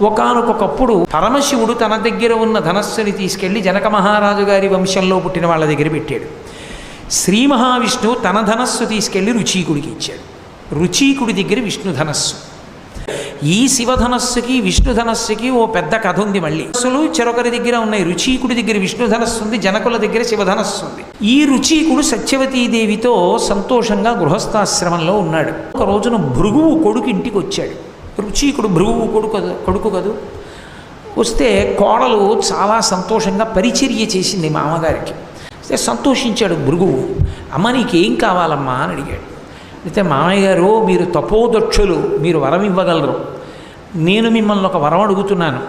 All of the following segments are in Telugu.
ఒకనకొకప్పుడు పరమశివుడు తన దగ్గర ఉన్న ధనస్సుని తీసుకెళ్ళి జనక మహారాజు గారి వంశంలో పుట్టిన వాళ్ళ దగ్గర పెట్టాడు. శ్రీ మహావిష్ణువు తన ధనస్సు తీసుకెళ్ళి రుచీకుడికి ఇచ్చాడు. రుచీకుడి దగ్గర విష్ణు ధనస్సు. ఈ శివధనస్సుకి విష్ణు ధనస్సుకి ఓ పెద్ద కథ ఉంది మళ్ళీ. అసలు చెరొకరి దగ్గర ఉన్నాయి రుచీకుడి దగ్గర విష్ణు ధనస్సు ఉంది జనకుల దగ్గర శివధనస్సు ఉంది. ఈ రుచీకుడు సత్యవతీదేవితో సంతోషంగా గృహస్థాశ్రమంలో ఉన్నాడు. ఒక రోజున భృగువు కొడుకు ఇంటికి వచ్చాడు రుచీకుడు భృగువు కొడుకు కొడుకు కదూ? వస్తే కోడలు చాలా సంతోషంగా పరిచర్య చేసింది మామగారికి. అయితే సంతోషించాడు భృగువు. అమ్మ నీకేం కావాలమ్మా అని అడిగాడు. అయితే మామయ్య గారు మీరు తపోదక్షులు మీరు వరం ఇవ్వగలరు. నేను మిమ్మల్ని ఒక వరం అడుగుతున్నాను.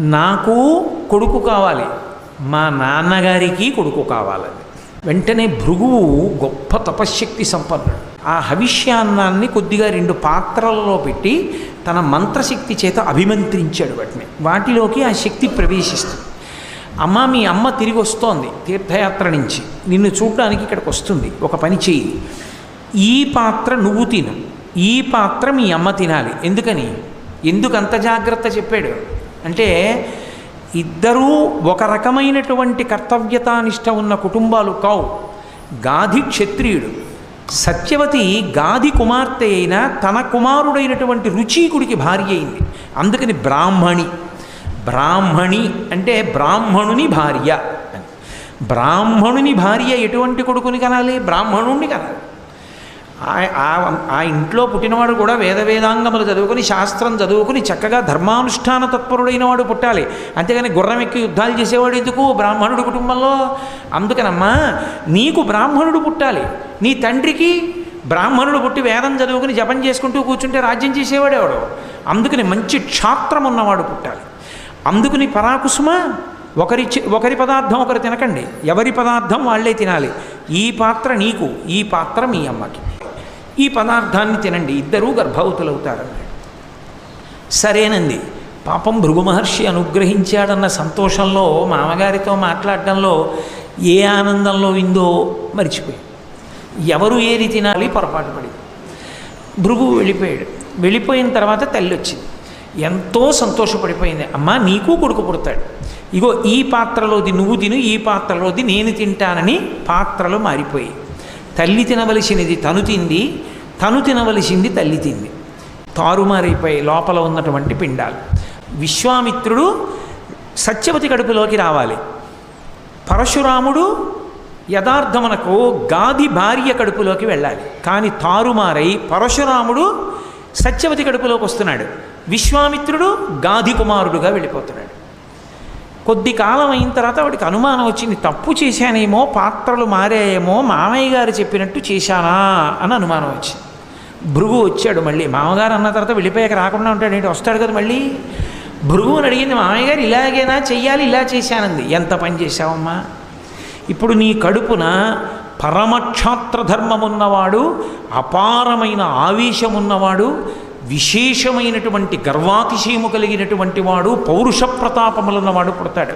నాకు కొడుకు కావాలి. మా నాన్నగారికి కొడుకు కావాలని. వెంటనే భృగువు గొప్ప తపశ్శక్తి సంపన్నుడు. ఆ హవిష్యాన్నాన్ని కొద్దిగా రెండు పాత్రలలో పెట్టి తన మంత్రశక్తి చేత అభిమంత్రించాడు వాటిని. వాటిలోకి ఆ శక్తి ప్రవేశిస్తుంది. అమ్మ మీ అమ్మ తిరిగి వస్తోంది తీర్థయాత్ర నుంచి. నిన్ను చూడడానికి ఇక్కడికి వస్తుంది. ఒక పని చెయ్యి. ఈ పాత్ర నువ్వు తిను. ఈ పాత్ర మీ అమ్మ తినాలి. ఎందుకని? ఎందుకు అంత జాగ్రత్త చెప్పాడు? అంటే ఇద్దరూ ఒక రకమైనటువంటి కర్తవ్యతానిష్ట ఉన్న కుటుంబాలు కావు. గాధి క్షత్రియుడు సత్యవతి గాది కుమార్తె అయిన తన కుమారుడైనటువంటి రుచీకుడికి భార్య అయింది. అందుకని బ్రాహ్మణి. బ్రాహ్మణి అంటే బ్రాహ్మణుని భార్య అని. బ్రాహ్మణుని భార్య ఎటువంటి కొడుకుని కనాలి? బ్రాహ్మణుణ్ణి కనాలి. ఆ- ఆ- ఆ ఇంట్లో పుట్టినవాడు కూడా వేద వేదాంగములు చదువుకుని శాస్త్రం చదువుకుని చక్కగా ధర్మానుష్ఠాన తత్పరుడైన వాడు పుట్టాలి. అంతేగాని గుర్రం ఎక్కి యుద్ధాలు చేసేవాడు ఎందుకు? బ్రాహ్మణుడు కుటుంబంలో? అందుకనమ్మా నీకు బ్రాహ్మణుడు పుట్టాలి. నీ తండ్రికి బ్రాహ్మణుడు పుట్టి వేదం చదువుకుని జపం చేసుకుంటూ కూర్చుంటే రాజ్యం చేసేవాడేవాడు అందుకని మంచి క్షాత్రం ఉన్నవాడు పుట్టాలి. అందుకని పరాకుసుమ ఒకరి ఒకరి పదార్థం ఒకరు తినకండి. ఎవరి పదార్థం వాళ్ళే తినాలి. ఈ పాత్ర నీకు ఈ పాత్ర మీ అమ్మకి. ఈ పదార్థాన్ని తినండి. ఇద్దరూ గర్భవతులవుతారన్నాడు సరేనంది. పాపం భృగు మహర్షి అనుగ్రహించాడన్న సంతోషంలో మామగారితో మాట్లాడడంలో ఏ ఆనందంలో విందో మర్చిపోయి ఎవరు ఏది తినాలి పొరపాటు పడి భృగు వెళ్ళిపోయాడు. వెళ్ళిపోయిన తర్వాత తల్లి వచ్చింది ఎంతో సంతోషపడిపోయింది. అమ్మా నీకు కొడుకు పుడతాడు. ఇగో ఈ పాత్రలోది నువ్వు తిను ఈ పాత్రలోది నేను తింటానని పాత్రలు మారిపోయి తల్లి తినవలసినది తను తింది తను తినవలసింది తల్లి తింది తారుమారైపోయి లోపల ఉన్నటువంటి పిండాలు. విశ్వామిత్రుడు సత్యవతి కడుపులోకి రావాలి. పరశురాముడు యథార్థమునకు గాది భార్య కడుపులోకి వెళ్ళాలి. కానీ తారుమారై పరశురాముడు సత్యవతి కడుపులోకి వస్తున్నాడు. విశ్వామిత్రుడు గాది కుమారుడుగా వెళ్ళిపోతున్నాడు. కొద్ది కాలం అయిన తర్వాత వాడికి అనుమానం వచ్చింది. తప్పు చేశానేమో పాత్రలు మారాయేమో మామయ్య గారు చెప్పినట్టు చేశానా? అని అనుమానం వచ్చింది. భృగు వచ్చాడు మళ్ళీ. మామగారు అన్న తర్వాత వెళ్ళిపోయాక రాకుండా ఉంటాడు ఏంటి? వస్తాడు కదా మళ్ళీ? భృగుని అడిగింది. మామయ్య గారు ఇలాగేనా? చెయ్యాలి ఇలా చేశానంది. ఎంత పని చేశావమ్మా? ఇప్పుడు నీ కడుపున పరమక్షాత్ర ధర్మమున్నవాడు అపారమైన ఆవేశమున్నవాడు విశేషమైనటువంటి గర్వాతిశయము కలిగినటువంటి వాడు పౌరుష ప్రతాపములున్నవాడు పుడతాడు.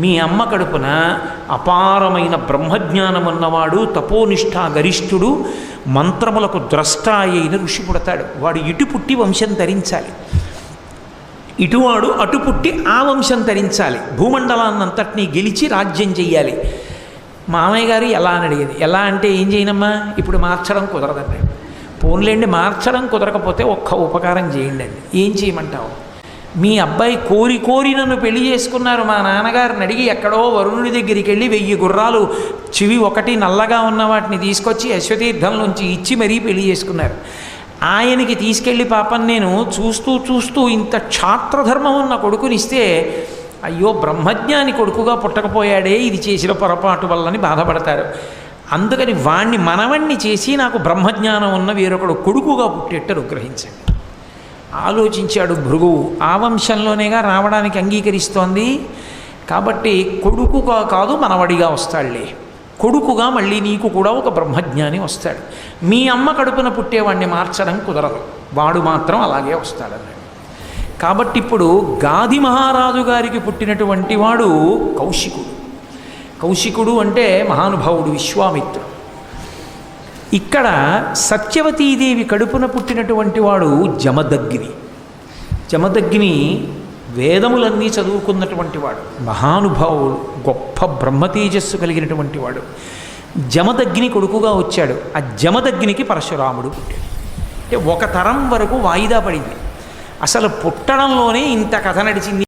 మీ అమ్మ కడుపున అపారమైన బ్రహ్మజ్ఞానమున్నవాడు తపోనిష్ఠా గరిష్ఠుడు మంత్రములకు ద్రష్ట అయిన ఋషి పుడతాడు. వాడు ఇటు పుట్టి వంశం ధరించాలి. ఇటువాడు అటు పుట్టి ఆ వంశం ధరించాలి. భూమండలాన్నంతటినీ గెలిచి రాజ్యం చెయ్యాలి. మామయ్య గారు ఎలా అని అడిగేది? ఎలా అంటే ఏం చేయనమ్మా? ఇప్పుడు మార్చడం కుదరదండి. పోన్లేండి మార్చడం కుదరకపోతే ఒక్క ఉపకారం చేయండి అండి ఏం చేయమంటావు? మీ అబ్బాయి కోరి కోరి నన్ను పెళ్ళి చేసుకున్నారు. మా నాన్నగారిని అడిగి ఎక్కడో వరుణుడి దగ్గరికి వెళ్ళి వెయ్యి గుర్రాలు చివి ఒకటి నల్లగా ఉన్న వాటిని తీసుకొచ్చి అశ్వతీర్థం నుంచి ఇచ్చి మరీ పెళ్ళి చేసుకున్నారు. ఆయనకి తీసుకెళ్ళి పాపం నేను చూస్తూ చూస్తూ ఇంత క్షాత్రధర్మం ఉన్న కొడుకునిస్తే అయ్యో బ్రహ్మజ్ఞాని కొడుకుగా పుట్టకపోయాడే ఇది చేసిన పొరపాటు వల్లని బాధపడతారు. అందుకని వాణ్ణి మనవణ్ణి చేసి నాకు బ్రహ్మజ్ఞానం ఉన్న వేరొకడు కొడుకుగా పుట్టేట్టు అనుగ్రహించండి. ఆలోచించాడు భృగువు ఆ వంశంలోనేగా రావడానికి అంగీకరిస్తోంది. కాబట్టి కొడుకుగా కాదు మనవడిగా వస్తాడులే కొడుకుగా మళ్ళీ నీకు కూడా ఒక బ్రహ్మజ్ఞాని వస్తాడు. మీ అమ్మ కడుపున పుట్టేవాడిని మార్చడం కుదరదు. వాడు మాత్రం అలాగే వస్తాడన్నాడు. కాబట్టి ఇప్పుడు గాది మహారాజు గారికి పుట్టినటువంటి వాడు కౌశికుడు. కౌశికుడు అంటే మహానుభావుడు విశ్వామిత్రుడు. ఇక్కడ సత్యవతీదేవి కడుపున పుట్టినటువంటి వాడు జమదగ్ని. జమదగ్ని వేదములన్నీ చదువుకున్నటువంటి వాడు మహానుభావుడు గొప్ప బ్రహ్మతేజస్సు కలిగినటువంటి వాడు. జమదగ్ని కొడుకుగా వచ్చాడు. ఆ జమదగ్నికి పరశురాముడు పుట్టాడు. అంటే ఒక తరం వరకు వాయిదా పడింది. అసలు పుట్టడంలోనే ఇంత కథ నడిచింది.